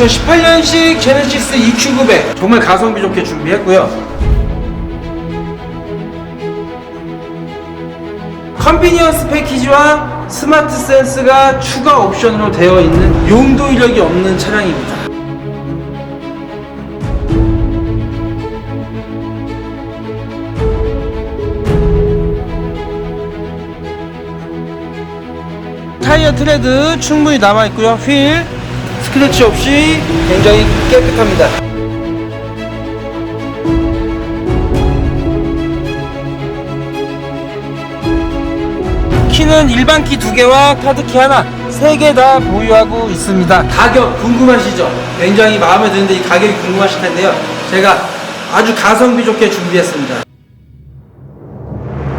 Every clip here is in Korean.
2018년식 제네시스 EQ900 정말 가성비 좋게 준비했고요. 컨비니언스 패키지와 스마트 센스가 추가 옵션으로 되어 있는 용도 이력이 없는 차량입니다. 타이어 트레드 충분히 남아있고요. 휠 스크래치 없이 굉장히 깨끗합니다. 키는 일반 키 두 개와 카드 키 하나, 세 개 다 보유하고 있습니다. 가격 궁금하시죠? 굉장히 마음에 드는데 이 가격이 궁금하실 텐데요. 제가 아주 가성비 좋게 준비했습니다.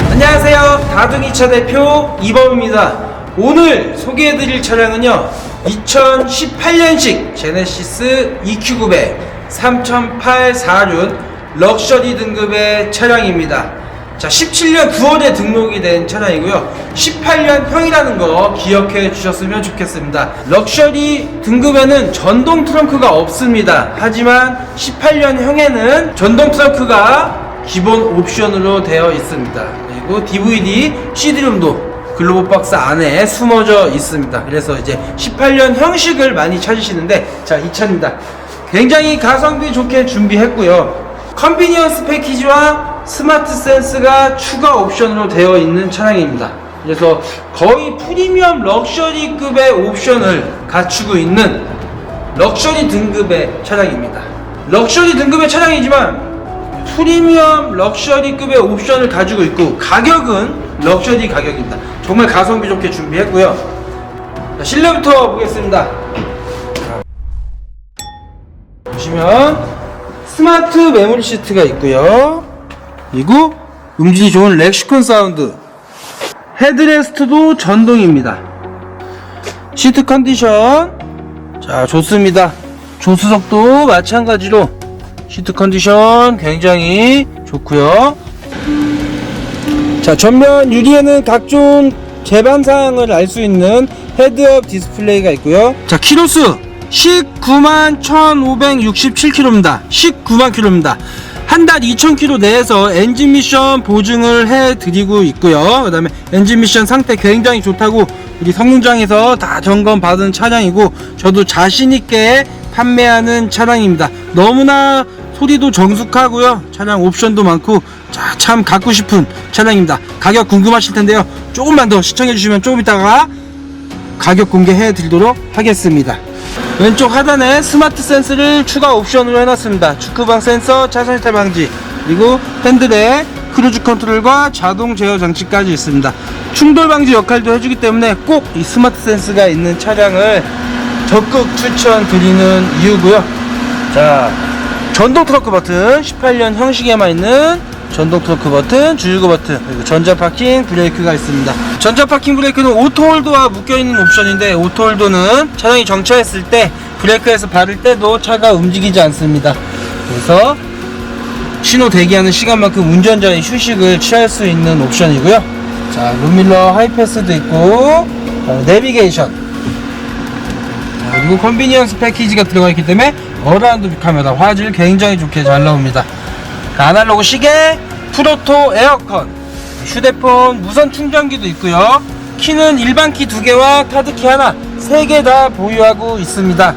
안녕하세요. 다둥이차 대표 이범입니다. 오늘 소개해드릴 차량은요. 2018년식 제네시스 EQ900 3008 4륜 럭셔리 등급의 차량입니다. 자, 17년 9월에 등록이 된 차량이고요. 18년형이라는 거 기억해 주셨으면 좋겠습니다. 럭셔리 등급에는 전동 트렁크가 없습니다. 하지만 18년형에는 전동 트렁크가 기본 옵션으로 되어 있습니다. 그리고 DVD, CD룸도 글로브 박스 안에 숨어져 있습니다. 그래서 이제 18년 형식을 많이 찾으시는데 자, 이 차입니다. 굉장히 가성비 좋게 준비했고요. 컨비니언스 패키지와 스마트 센스가 추가 옵션으로 되어 있는 차량입니다. 그래서 거의 프리미엄 럭셔리급의 옵션을 갖추고 있는 럭셔리 등급의 차량입니다. 럭셔리 등급의 차량이지만 프리미엄 럭셔리급의 옵션을 가지고 있고 가격은 럭셔리 가격입니다. 정말 가성비 좋게 준비했고요. 자, 실내부터 보겠습니다. 자, 보시면 스마트 메모리 시트가 있고요. 그리고 음질이 좋은 렉시콘 사운드. 헤드레스트도 전동입니다. 시트 컨디션 자 좋습니다. 조수석도 마찬가지로 시트 컨디션 굉장히 좋고요. 자 전면 유리에는 각종 제반 사항을 알 수 있는 헤드업 디스플레이가 있고요. 자 키로수 19만 1,567km입니다. 19만 km입니다. 한 달 2,000km 내에서 엔진 미션 보증을 해드리고 있고요. 그 다음에 엔진 미션 상태 굉장히 좋다고 우리 성능장에서 다 점검 받은 차량이고 저도 자신 있게 판매하는 차량입니다. 너무나 소리도 정숙하고요. 차량 옵션도 많고 자, 참 갖고 싶은 차량입니다. 가격 궁금하실 텐데요. 조금만 더 시청해 주시면 조금 있다가 가격 공개해 드리도록 하겠습니다. 왼쪽 하단에 스마트 센스를 추가 옵션으로 해놨습니다. 축구방 센서, 차선 이탈 방지, 그리고 핸들에 크루즈 컨트롤과 자동 제어 장치까지 있습니다. 충돌 방지 역할도 해주기 때문에 꼭 이 스마트 센스가 있는 차량을 적극 추천드리는 이유고요. 자, 전동 트렁크 버튼, 18년 형식에만 있는 전동 트렁크 버튼, 주유구 버튼, 그리고 전자 파킹 브레이크가 있습니다. 전자 파킹 브레이크는 오토홀드와 묶여있는 옵션인데 오토홀드는 차량이 정차했을 때 브레이크에서 밟을 때도 차가 움직이지 않습니다. 그래서 신호 대기하는 시간만큼 운전자의 휴식을 취할 수 있는 옵션이고요. 자, 룸밀러 하이패스도 있고 어, 내비게이션 자, 그리고 컨비니언스 패키지가 들어가 있기 때문에 어라운드 카메라 화질 굉장히 좋게 잘 나옵니다. 자, 아날로그 시계, 프로토 에어컨, 휴대폰 무선 충전기도 있고요. 키는 일반 키 두 개와 카드 키 하나, 세 개 다 보유하고 있습니다.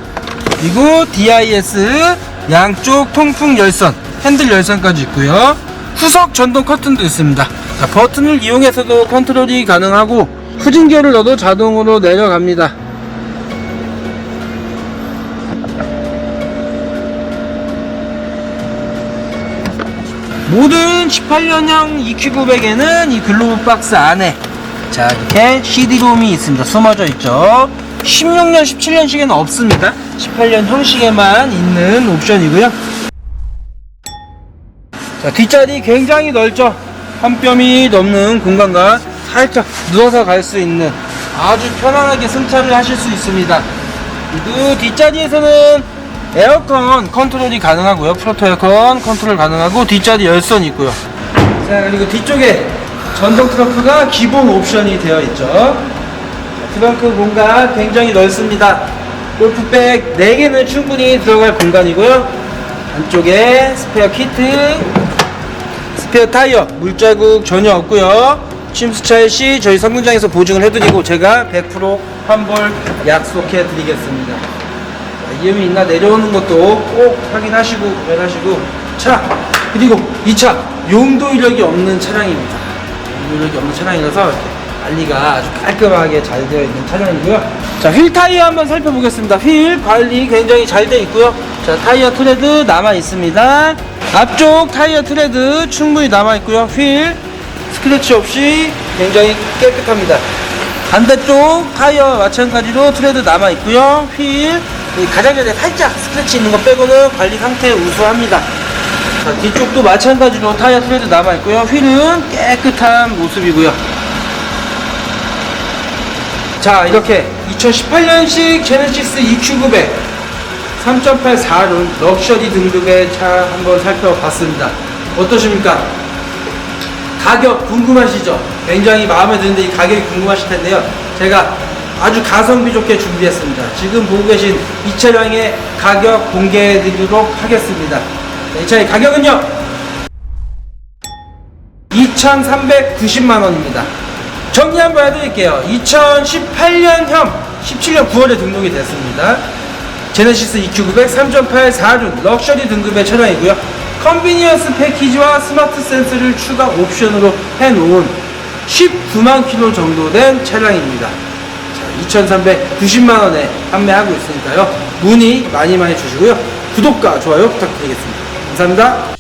그리고 DIS 양쪽 통풍 열선, 핸들 열선까지 있고요. 후석 전동 커튼도 있습니다. 자, 버튼을 이용해서도 컨트롤이 가능하고 후진기어를 넣어도 자동으로 내려갑니다. 모든 18년형 EQ900에는 이 글로브 박스 안에 자 이렇게 CD롬이 있습니다. 숨어져 있죠. 16년 17년식에는 없습니다. 18년 형식에만 있는 옵션이고요. 자 뒷자리 굉장히 넓죠? 한 뼘이 넘는 공간과 살짝 누워서 갈 수 있는 아주 편안하게 승차를 하실 수 있습니다. 그리고 뒷자리에서는 에어컨 컨트롤이 가능하고요. 프로토 에어컨 컨트롤 가능하고 뒷자리 열선이 있고요. 자 그리고 뒤쪽에 전동 트렁크가 기본 옵션이 되어 있죠. 트렁크 공간 굉장히 넓습니다. 골프백 4개는 충분히 들어갈 공간이고요. 안쪽에 스페어 키트, 스페어 타이어, 물자국 전혀 없고요. 침수차일 시 저희 성능장에서 보증을 해드리고 제가 100% 환불 약속해 드리겠습니다. 이음이 있나 내려오는 것도 꼭 확인하시고 구매하시고 차 그리고 이 차 용도 이력이 없는 차량입니다. 용도 이력이 없는 차량이라서 관리가 아주 깔끔하게 잘 되어 있는 차량이고요. 자, 휠 타이어 한번 살펴보겠습니다. 휠 관리 굉장히 잘 되어 있고요. 자, 타이어 트레드 남아 있습니다. 앞쪽 타이어 트레드 충분히 남아 있고요. 휠 스크래치 없이 굉장히 깨끗합니다. 반대쪽 타이어 마찬가지로 트레드 남아 있고요. 휠이 가장 전에 살짝 스크래치 있는 거 빼고는 관리 상태 우수합니다. 자, 뒤쪽도 마찬가지로 타이어 트레드 남아 있고요. 휠은 깨끗한 모습이고요. 자, 이렇게 2018년식 제네시스 EQ900 3.8 4륜 럭셔리 등급의 차 한번 살펴봤습니다. 어떠십니까? 가격 궁금하시죠? 굉장히 마음에 드는데 이 가격이 궁금하실 텐데요. 제가 아주 가성비 좋게 준비했습니다. 지금 보고 계신 이 차량의 가격 공개해 드리도록 하겠습니다. 자, 이 차의 가격은요. 2,390만 원입니다. 정리 한번 해드릴게요. 2018년형 17년 9월에 등록이 됐습니다. 제네시스 EQ900 3.8 4륜 럭셔리 등급의 차량이고요. 컨비니언스 패키지와 스마트 센스를 추가 옵션으로 해놓은 19만 킬로 정도 된 차량입니다. 자, 2,390만 원에 판매하고 있으니까요. 문의 많이 많이 주시고요. 구독과 좋아요 부탁드리겠습니다. 감사합니다.